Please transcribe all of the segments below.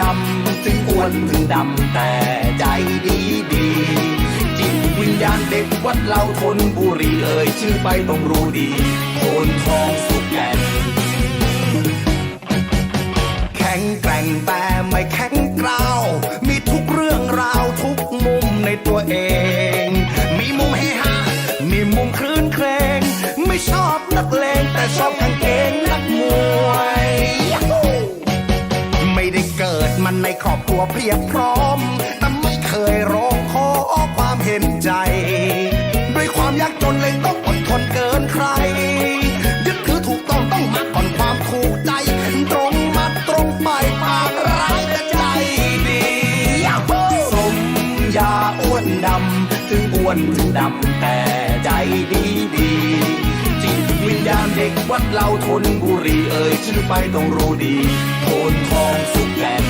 ดำถึงอ้วนถึงดำแต่ใจดีดีจิตวิญญาณเด็กวัดเราทนบุรีเอ่ยชื่อไปต้องรู้ดีโคนทองสุกแก่นแข็งแกร่งแต่ไม่แข็งกร้าวมีทุกเรื่องราวทุกมุมในตัวเอง มีมุมให้ฮามีมุมคลื่นเครงไม่ชอบนักเลงแต่ชอบกางเกงนักมวย มันในครอบครัวเพียบพร้อมแต่ไม่เคยร้องขอความเห็นใจ ด้วยความยากจนเลยต้องอดทนเกินใคร ยึดถือถูกต้องต้องมาก่อนความถูกใจ ตรงมาตรงไปปากร้ายแต่ใจดียาสมยาอ้วนดำ ถึงอ้วนถึงดำแต่ใจดีดีจิตวิญญาณเด็กวัดเราทนบุรีเอ่ยชื่อไปต้องรู้ดีโทนทองสุกแก่น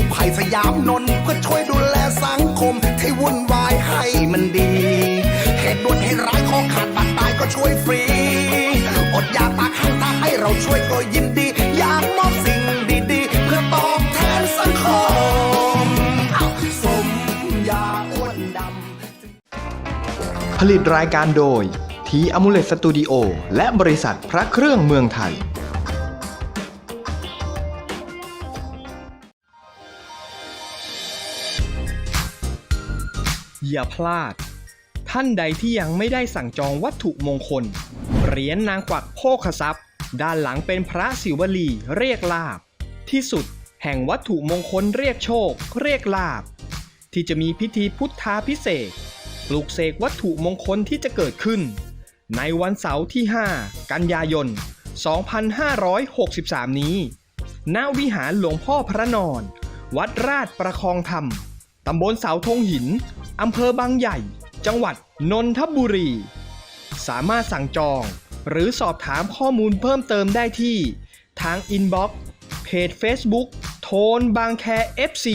กู้ภัยสยามนนท์เพื่อช่วยดูแลสังคมที่วุ่นวายให้มันดี เหตุด่วนเหตุร้ายของขาดบาดตายก็ช่วยฟรี อดอยากปากข้างตาให้เราช่วยก็ยินดี อยากมอบสิ่งดีๆ เพื่อตอบแทนสังคมสมยาอ้วนดำผลิตรายการโดยทีอมูเลตสตูดิโอและบริษัทพระเครื่องเมืองไทย อย่าพลาด ท่านใดที่ยังไม่ได้สั่งจองวัตถุมงคล เหรียญนางกวักโภคทรัพย์ ด้านหลังเป็นพระศิวลีเรียกลาบ ที่สุดแห่งวัตถุมงคลเรียกโชค เรียกลาบ ที่จะมีพิธีพุทธาพิเศษปลุกเสกวัตถุมงคลที่จะเกิดขึ้น ในวันเสาร์ที่ 5 กันยายน 2563 นี้ ณ วิหารหลวงพ่อพระนอน วัดราชประคองธรรม ตำบลเสาธงหิน อำเภอบางใหญ่ จังหวัดนนทบุรี สามารถสั่งจองหรือสอบถามข้อมูลเพิ่มเติมได้ที่ ทางอินบ็อกซ์เพจ Facebook โทนบางแค FC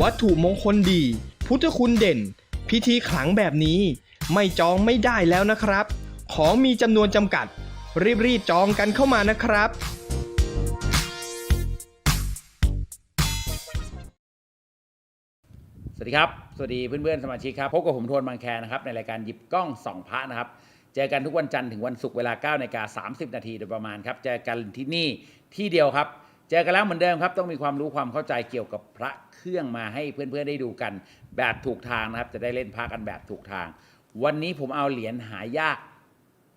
วัตถุมงคลดี พุทธคุณเด่น พิธีขลังแบบนี้ ไม่จองไม่ได้แล้วนะครับ ของมีจำนวนจำกัด รีบๆจองกันเข้ามานะครับ วัสดีครับ สวัสดีเพื่อนๆสมาชิกครับ พบกับผมโทนบางแคนะครับ ในรายการหยิบกล้องส่องพระนะครับ เจอกันทุกวันจันทร์ถึงวันศุกร์เวลา9นาฬิกา30 นาทีโดยประมาณครับ เจอกันที่นี่ที่เดียวครับ เจอกันแล้วเหมือนเดิมครับ ต้องมีความรู้ความเข้าใจเกี่ยวกับพระเครื่องมาให้เพื่อนๆได้ดูกัน แบบถูกทางนะครับ จะได้เล่นพระกันแบบถูกทาง วันนี้ผมเอาเหรียญหายาก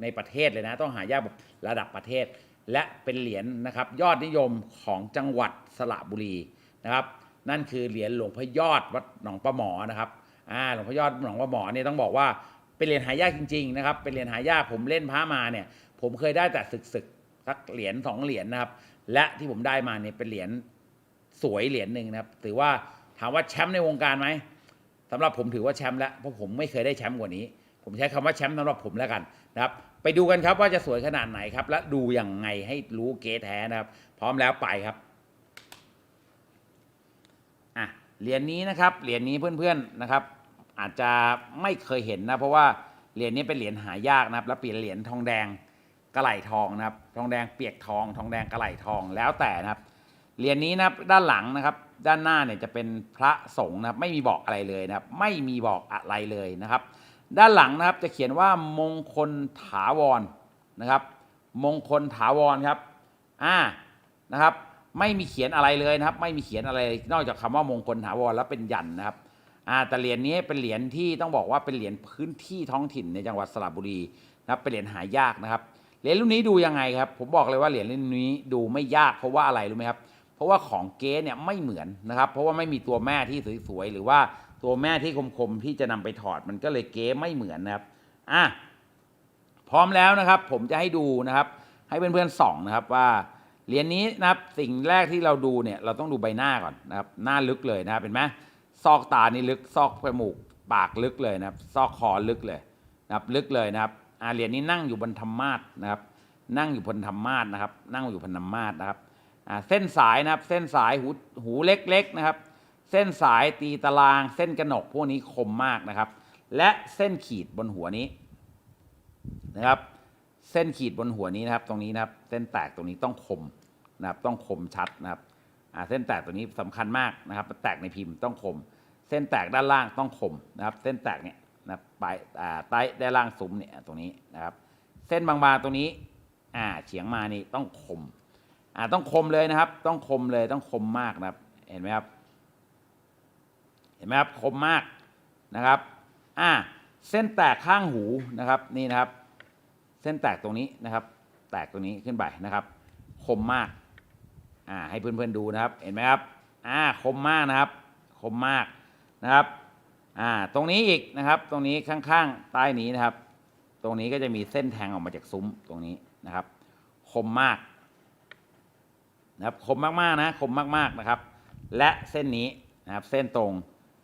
ในประเทศเลยนะ ต้องหายากแบบระดับประเทศ และเป็นเหรียญนะครับยอดนิยมของจังหวัดสระบุรีนะครับ นั่นคือเหรียญหลวงพ่อยอดวัดหนองประหมอนะครับอ่าหลวงพ่อยอดหนองประหมอเนี่ยต้องบอกว่าเป็นเหรียญหายากจริงๆนะครับเป็นเหรียญหายากผมเล่นพระมาเนี่ย ผมเคยได้แต่ศึกศึกสักเหรียญสองเหรียญนะครับ และที่ผมได้มาเนี่ยเป็นเหรียญสวยเหรียญหนึ่งนะครับถือว่าถามว่าแชมป์ในวงการไหมสำหรับผมถือว่าแชมป์แล้วเพราะผมไม่เคยได้แชมป์กว่านี้ ผมใช้คำว่าแชมป์สำหรับผมแล้วกันนะครับ ไปดูกันครับว่าจะสวยขนาดไหนครับ และดูอย่างไงให้รู้เก๊แท้นะครับ พร้อมแล้วไปครับอะ เหรียญนี้นะครับเหรียญนี้เพื่อนๆนะครับ อาจจะไม่เคยเห็นนะเพราะว่าเหรียญนี้เป็นเหรียญหายากนะครับ แล้วเปลี่ยนเหรียญทองแดงกระไหลทองนะครับ ทองแดงเปียกทอง ทองแดงกระไหลทองแล้วแต่นะครับเหรียญนี้นะครับด้านหลังนะครับ ด้านหน้าเนี่ยจะเป็นพระสงฆ์นะครับ ไม่มีบอกอะไรเลยนะครับ ไม่มีบอกอะไรเลยนะครับ ด้านหลังนะครับจะเขียนว่ามงคลถาวรนะครับ มงคลถาวรครับอ่านะครับ ไม่มีเขียนอะไรเลยนะครับ ไม่มีเขียนอะไรนอกจากคำว่ามงคลถาวรแล้วเป็นยันนะครับอ่าแต่เหรียญนี้เป็นเหรียญที่ต้องบอกว่าเป็นเหรียญพื้นที่ท้องถิ่นในจังหวัดสระบุรีนะครับเป็นเหรียญหายากนะครับเหรียญรุ่นนี้ดูยังไงครับ ผมบอกเลยว่าเหรียญรุ่นนี้ดูไม่ยากเพราะว่าอะไรรู้ไหมครับ เพราะว่าของเก๊เนี่ยไม่เหมือนนะครับ เพราะว่าไม่มีตัวแม่ที่สวยๆหรือว่าตัวแม่ที่คมๆที่จะนำไปถอดมันก็เลยเก๊ไม่เหมือนนะครับอะพร้อมแล้วนะครับ ผมจะให้ดูนะครับ ให้เพื่อนๆส่องนะครับว่า เหรียญนี้นะครับสิ่งแรกที่เราดูเนี่ยเราต้องดูใบหน้าก่อนนะครับหน้าลึกเลยนะครับเห็นไหมซอกตานี่ลึกซอกจมูกปากลึกเลยนะครับซอกคอลึกเลยนะครับลึกเลยนะครับอาเหรียญนี้นั่งอยู่บนธรรมาสนะครับนั่งอยู่บนธรรมาสนะครับนั่งอยู่บนธรรมาสนะครับเส้นสายนะครับเส้นสายหูหูเล็กๆนะครับ เส้นสายตีตาราง เส้นกระหนกพวกนี้คมมากนะครับ และเส้นขีดบนหัวนี้นะครับ เส้นขีดบนหัวนี้นะครับ ตรงนี้นะครับ เส้นแตกตรงนี้ต้องคม นะครับต้องคมชัดนะครับเส้นแตกตัวนี้สำคัญมากนะครับแตกในพิมพ์ต้องคม เส้นแตกด้านล่างต้องคมนะครับ เส้นแตกเนี่ยนะบปลายใต้ด้านล่างซุ้มเนี่ยตรงนี้นะครับ เส้นบางๆตรงนี้อ่าเฉียงมานี่ต้องคมอ่าต้องคมเลยนะครับ ต้องคมเลยต้องคมมากนะครับ เห็นไหมครับ เห็นไหมครับคมมากนะครับอ่าเส้นแตกข้างหูนะครับนี่นะครับ เส้นแตกตรงนี้นะครับ แตกตรงนี้ขึ้นไปนะครับ คมมาก อ่าให้เพื่อนๆดูนะครับเห็นไหมครับอ่าคมมากนะครับ คมมากนะครับอ่าตรงนี้อีกนะครับตรงนี้ข้างๆใต้นี้นะครับ ตรงนี้ก็จะมีเส้นแทงออกมาจากซุ้มตรงนี้นะครับ คมมากนะครับคมมากๆนะคมมากๆนะครับ และเส้นนี้นะครับเส้นตรง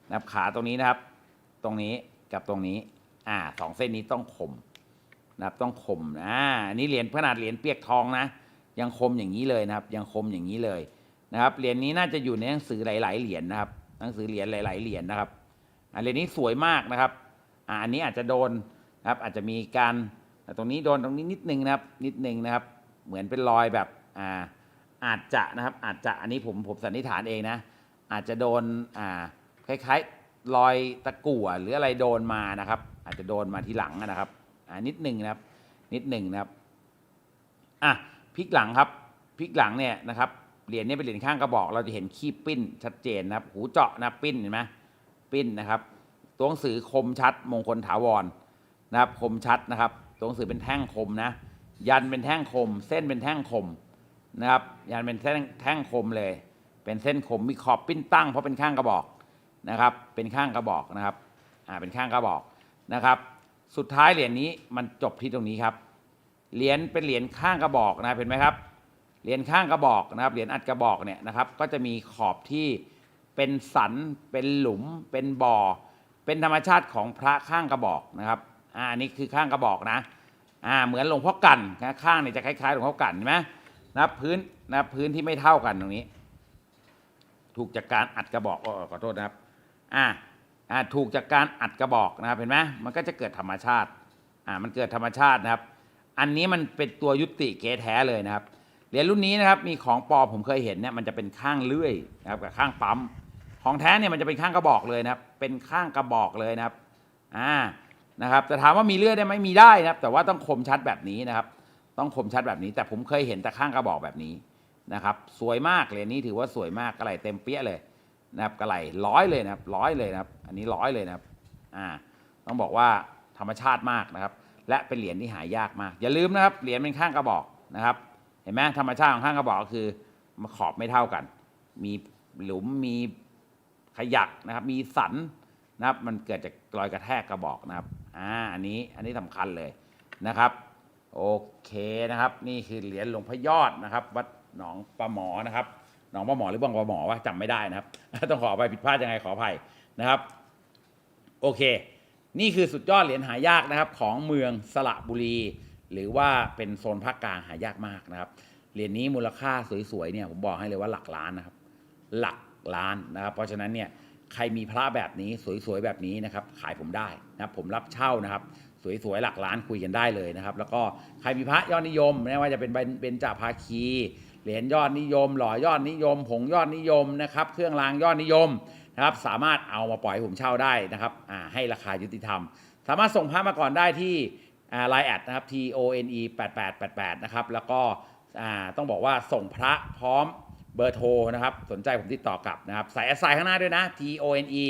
นะครับขาตรงนี้นะครับ ตรงนี้กับตรงนี้อ่าสองเส้นนี้ต้องคมนะครับต้องคมอ่าอันนี้เหรียญขนาดเหรียญเปียกทองนะ ยังคมอย่างนี้เลยนะครับ ยังคมอย่างนี้เลยนะครับ เหรียญนี้น่าจะอยู่ในหนังสือหลาย ๆ เหรียญนะครับ หนังสือเหรียญหลาย ๆ เหรียญนะครับอ่าเหรียญนี้สวยมากนะครับอ่าอันนี้อาจจะโดนนะครับ อาจจะมีการตรงนี้โดนตรงนี้นิดนึงนะครับ นิดนึงนะครับ เหมือนเป็นรอยแบบอ่าอาจจะนะครับอาจจะอันนี้ผมผมสันนิษฐานเองนะ อาจจะโดนอ่าคล้ายๆรอยตะกั่วหรืออะไรโดนมานะครับ อาจจะโดนมาทีหลังนะครับอ่านิดหนึ่งนะครับ นิดหนึ่งนะครับอะ พลิกหลังครับพลิกหลังเนี่ยนะครับเหรียญนี้เป็นเหรียญข้างกระบอก เราจะเห็นขี้ปิ้นชัดเจนนะครับ หูเจาะนะปิ้นเห็นไหมปิ้นนะครับ ตัวหนังสือคมชัด มงคลถาวรนะครับ คมชัดนะครับ ตัวหนังสือเป็นแท่งคมนะ ยันเป็นแท่งคม เส้นเป็นแท่งคมนะครับ ยันเป็นแท่งแท่งคมเลย เป็นเส้นคมมีขอบปิ้นตั้งเพราะเป็นข้างกระบอกนะครับ เป็นข้างกระบอกนะครับ อ่า เป็นข้างกระบอกนะครับ สุดท้ายเหรียญนี้มันจบที่ตรงนี้ครับ เหรียญเป็นเหรียญข้างกระบอกนะครับเห็นไหมครับ เหรียญข้างกระบอกนะครับ เหรียญอัดกระบอกเนี่ยนะครับ ก็จะมีขอบที่เป็นสัน เป็นหลุม เป็นบ่อ เป็นธรรมชาติของพระข้างกระบอกนะครับ อ่านนี้คือข้างกระบอกนะ อ่า เหมือนหลวงพ่อกันนะข้างเนี่ยจะคล้ายๆหลวงพ่อกันเห็นไหมนะพื้นนะพื้นที่ไม่เท่ากันตรงนี้ ถูกจากการอัดกระบอกอ้อขอโทษนะครับ อ่าอ่าถูกจากการอัดกระบอกนะครับ เห็นไหมมันก็จะเกิดธรรมชาติ อ่า มันเกิดธรรมชาตินะครับ อันนี้มันเป็นตัวยุติเกแท้เลยนะครับเหรียญรุ่นนี้นะครับมีของปลอมผมเคยเห็นเนี่ยมันจะเป็นข้างเลื่อยนะครับกับข้างปั๊มของแท้เนี่ยมันจะเป็นข้างกระบอกเลยนะครับ เป็นข้างกระบอกเลยนะครับอ่านะครับจะถามว่ามีเลื่อยได้ไหมมีได้นะครับ แต่ว่าต้องคมชัดแบบนี้นะครับ ต้องคมชัดแบบนี้ แต่ผมเคยเห็นแต่ข้างกระบอกแบบนี้นะครับ สวยมากเหรียญนี้ถือว่าสวยมากกระไหลเต็มเปี้ยเลยนะครับกระไหลร้อยเลยนะครับร้อยเลยนะครับ อันนี้ร้อยเลยนะครับอ่าต้องบอกว่าธรรมชาติมากนะครับ และเป็นเหรียญที่หายากมาก อย่าลืมนะครับเหรียญเป็นข้างกระบอกนะครับ เห็นไหมธรรมชาติของข้างกระบอกคือขอบไม่เท่ากัน มีหลุมมีขยักนะครับ มีสันนะครับ มันเกิดจากรอยกระแทกกระบอกนะครับอ่าอันนี้อันนี้สำคัญเลยนะครับ โอเคนะครับ นี่คือเหรียญหลวงพ่อยอดนะครับ วัดหนองปลาหมอนะครับหนองปลาหมอหรือบางปลาหมอว่าจำไม่ได้นะครับ ต้องขออภัยผิดพลาดยังไงขออภัยนะครับ โอเค นี่คือสุดยอดเหรียญหายากนะครับของเมืองสระบุรี หรือว่าเป็นโซนภาคกลางหายากมากนะครับเหรียญนี้มูลค่าสวยๆเนี่ยผมบอกให้เลยว่าหลักล้านนะครับ หลักล้านนะครับเพราะฉะนั้นเนี่ยใครมีพระแบบนี้สวยๆแบบนี้นะครับ ขายผมได้นะครับผมรับเช่านะครับ สวยๆหลักล้านคุยกันได้เลยนะครับ แล้วก็ใครมีพระยอดนิยมไม่ว่าจะเป็นเบญเบญจภาคีเหรียญยอดนิยม หล่อยอดนิยม ผงยอดนิยมนะครับ เครื่องรางยอดนิยม นะครับสามารถเอามาปล่อยให้ผมเช่าได้นะครับให้ราคายุติธรรม สามารถส่งพระมาก่อนได้ที่ไลน์แอดนะครับ T O N E 8888นะครับแล้วก็ต้องบอกว่าส่งพระพร้อมเบอร์โทรนะครับสนใจผมติดต่อกลับนะครับใส่แอสไซน์ข้างหน้าด้วยนะ T O N E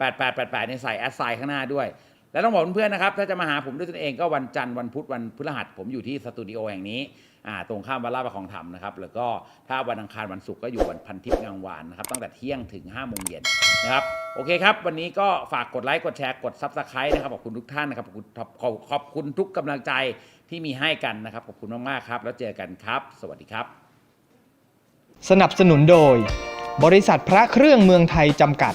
8888เนี่ยใส่แอสไซน์ข้างหน้าด้วย แล้วต้องบอกเพื่อนๆนะครับถ้าจะมาหาผมด้วยตนเองก็วันจันทร์วันพุธวันพฤหัสผมอยู่ที่สตูดิโอแห่งนี้ตรงข้ามวัดลาดประคองธรรมนะครับแล้วก็ถ้าวันอังคารวันศุกร์ก็อยู่วันพันทิพย์งามวานนะครับตั้งแต่เที่ยงถึง5้าโมงเย็นนะครับโอเคครับ วันนี้ก็ฝากกดไลค์กดแชร์กดซับสไครต์นะครับขอบคุณทุกท่านนะครับขอบคุณขอบขอบคุณทุกกำลังใจที่มีให้กันนะครับขอบคุณมากๆครับ แล้วเจอกันครับ สวัสดีครับ สนับสนุนโดย บริษัทพระเครื่องเมืองไทยจำกัด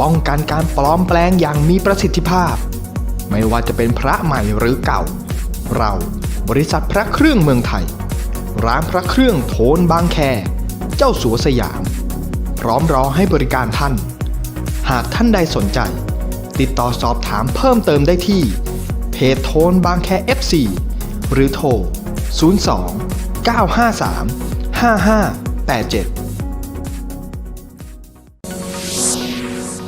ป้องกันการปลอมแปลงอย่างมีประสิทธิภาพ ไม่ว่าจะเป็นพระใหม่หรือเก่า เราบริษัทพระเครื่องเมืองไทย ร้านพระเครื่องโทนบางแค เจ้าสัวสยาม พร้อมรอให้บริการท่าน หากท่านใดสนใจ ติดต่อสอบถามเพิ่มเติมได้ที่ เพจโทนบางแค FC หรือโทร 02 953 5587